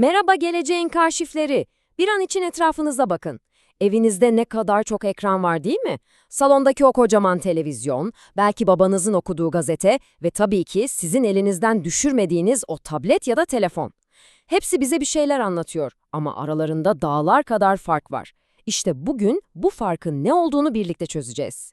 Merhaba geleceğin kaşifleri. Bir an için etrafınıza bakın. Evinizde ne kadar çok ekran var değil mi? Salondaki o kocaman televizyon, belki babanızın okuduğu gazete ve tabii ki sizin elinizden düşürmediğiniz o tablet ya da telefon. Hepsi bize bir şeyler anlatıyor ama aralarında dağlar kadar fark var. İşte bugün bu farkın ne olduğunu birlikte çözeceğiz.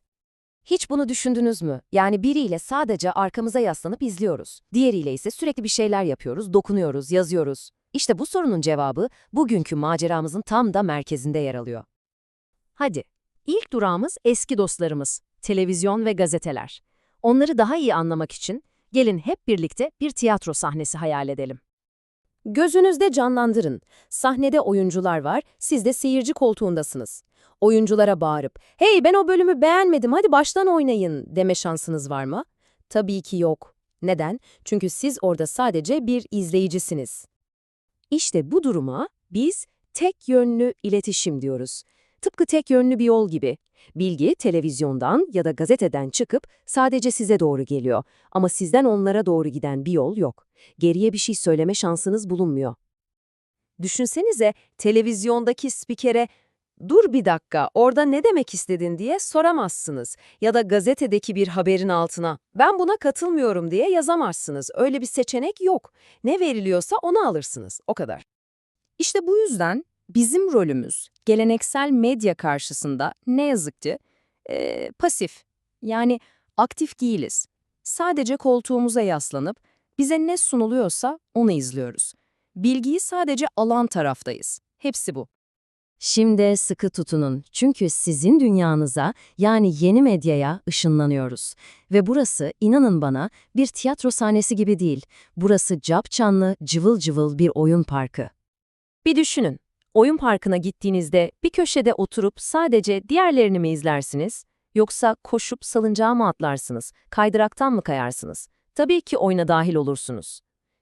Hiç bunu düşündünüz mü? Yani biriyle sadece arkamıza yaslanıp izliyoruz. Diğeriyle ise sürekli bir şeyler yapıyoruz, dokunuyoruz, yazıyoruz. İşte bu sorunun cevabı bugünkü maceramızın tam da merkezinde yer alıyor. Hadi, ilk durağımız eski dostlarımız, televizyon ve gazeteler. Onları daha iyi anlamak için gelin hep birlikte bir tiyatro sahnesi hayal edelim. Gözünüzde canlandırın. Sahnede oyuncular var, siz de seyirci koltuğundasınız. Oyunculara bağırıp, hey ben o bölümü beğenmedim hadi baştan oynayın deme şansınız var mı? Tabii ki yok. Neden? Çünkü siz orada sadece bir izleyicisiniz. İşte bu duruma biz tek yönlü iletişim diyoruz. Tıpkı tek yönlü bir yol gibi. Bilgi televizyondan ya da gazeteden çıkıp sadece size doğru geliyor ama sizden onlara doğru giden bir yol yok. Geriye bir şey söyleme şansınız bulunmuyor. Düşünsenize televizyondaki spikere ''Dur bir dakika, orada ne demek istedin?'' diye soramazsınız. Ya da gazetedeki bir haberin altına ''Ben buna katılmıyorum'' diye yazamazsınız. Öyle bir seçenek yok. Ne veriliyorsa onu alırsınız. O kadar. İşte bu yüzden bizim rolümüz geleneksel medya karşısında ne yazık ki eee, pasif. Yani aktif değiliz. Sadece koltuğumuza yaslanıp bize ne sunuluyorsa onu izliyoruz. Bilgiyi sadece alan taraftayız. Hepsi bu. Şimdi sıkı tutunun çünkü sizin dünyanıza yani yeni medyaya ışınlanıyoruz. Ve burası inanın bana bir tiyatro sahnesi gibi değil. Burası capcanlı, cıvıl cıvıl bir oyun parkı. Bir düşünün. Oyun parkına gittiğinizde bir köşede oturup sadece diğerlerini mi izlersiniz? Yoksa koşup salıncağa mı atlarsınız? Kaydıraktan mı kayarsınız? Tabii ki oyuna dahil olursunuz.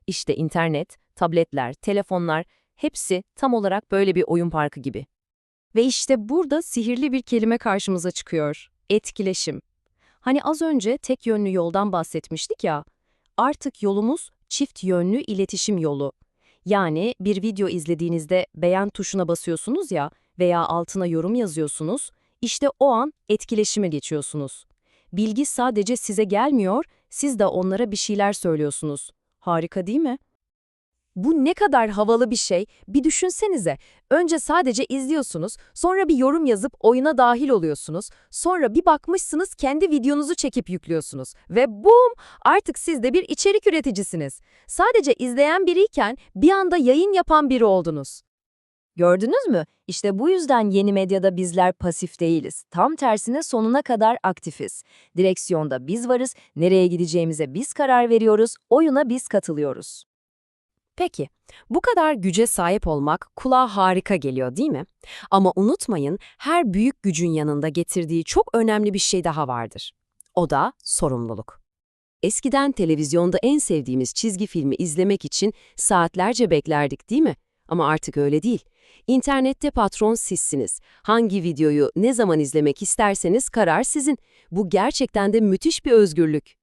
İşte internet, tabletler, telefonlar hepsi tam olarak böyle bir oyun parkı gibi. Ve işte burada sihirli bir kelime karşımıza çıkıyor. Etkileşim. Hani az önce tek yönlü yoldan bahsetmiştik ya. Artık yolumuz çift yönlü iletişim yolu. Yani bir video izlediğinizde beğen tuşuna basıyorsunuz ya veya altına yorum yazıyorsunuz, işte o an etkileşime geçiyorsunuz. Bilgi sadece size gelmiyor, siz de onlara bir şeyler söylüyorsunuz. Harika değil mi? Bu ne kadar havalı bir şey, bir düşünsenize. Önce sadece izliyorsunuz, sonra bir yorum yazıp oyuna dahil oluyorsunuz, sonra bir bakmışsınız kendi videonuzu çekip yüklüyorsunuz ve bum! Artık siz de bir içerik üreticisiniz. Sadece izleyen biriyken bir anda yayın yapan biri oldunuz. Gördünüz mü? İşte bu yüzden yeni medyada bizler pasif değiliz. Tam tersine sonuna kadar aktifiz. Direksiyonda biz varız, nereye gideceğimize biz karar veriyoruz, oyuna biz katılıyoruz. Peki, bu kadar güce sahip olmak kulağa harika geliyor değil mi? Ama unutmayın, her büyük gücün yanında getirdiği çok önemli bir şey daha vardır. O da sorumluluk. Eskiden televizyonda en sevdiğimiz çizgi filmi izlemek için saatlerce beklerdik değil mi? Ama artık öyle değil. İnternette patron sizsiniz. Hangi videoyu ne zaman izlemek isterseniz karar sizin. Bu gerçekten de müthiş bir özgürlük.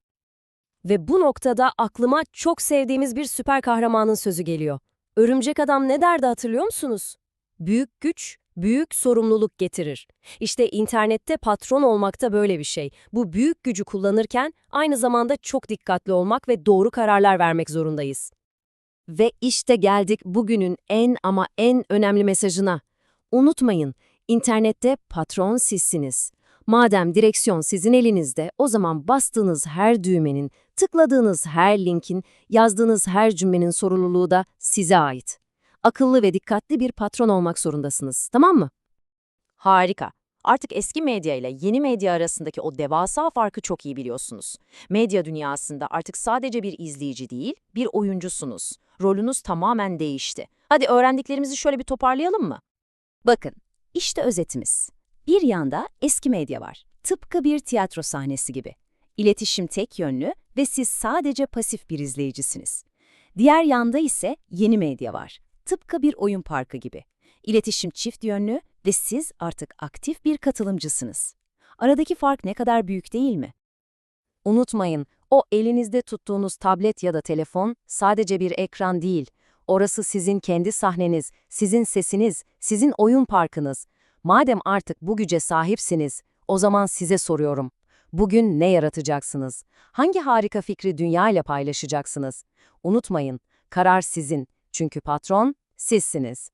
Ve bu noktada aklıma çok sevdiğimiz bir süper kahramanın sözü geliyor. Örümcek Adam ne derdi hatırlıyor musunuz? Büyük güç, büyük sorumluluk getirir. İşte internette patron olmak da böyle bir şey. Bu büyük gücü kullanırken aynı zamanda çok dikkatli olmak ve doğru kararlar vermek zorundayız. Ve işte geldik bugünün en ama en önemli mesajına. Unutmayın, internette patron sizsiniz. Madem direksiyon sizin elinizde, o zaman bastığınız her düğmenin, tıkladığınız her linkin, yazdığınız her cümlenin sorumluluğu da size ait. Akıllı ve dikkatli bir patron olmak zorundasınız, tamam mı? Harika. Artık eski medya ile yeni medya arasındaki o devasa farkı çok iyi biliyorsunuz. Medya dünyasında artık sadece bir izleyici değil, bir oyuncusunuz. Rolünüz tamamen değişti. Hadi öğrendiklerimizi şöyle bir toparlayalım mı? Bakın, işte özetimiz. Bir yanda eski medya var. Tıpkı bir tiyatro sahnesi gibi. İletişim tek yönlü ve siz sadece pasif bir izleyicisiniz. Diğer yanda ise yeni medya var. Tıpkı bir oyun parkı gibi. İletişim çift yönlü ve siz artık aktif bir katılımcısınız. Aradaki fark ne kadar büyük değil mi? Unutmayın, o elinizde tuttuğunuz tablet ya da telefon sadece bir ekran değil. Orası sizin kendi sahneniz, sizin sesiniz, sizin oyun parkınız. Madem artık bu güce sahipsiniz, o zaman size soruyorum. Bugün ne yaratacaksınız? Hangi harika fikri dünya ile paylaşacaksınız? Unutmayın, karar sizin. Çünkü patron sizsiniz.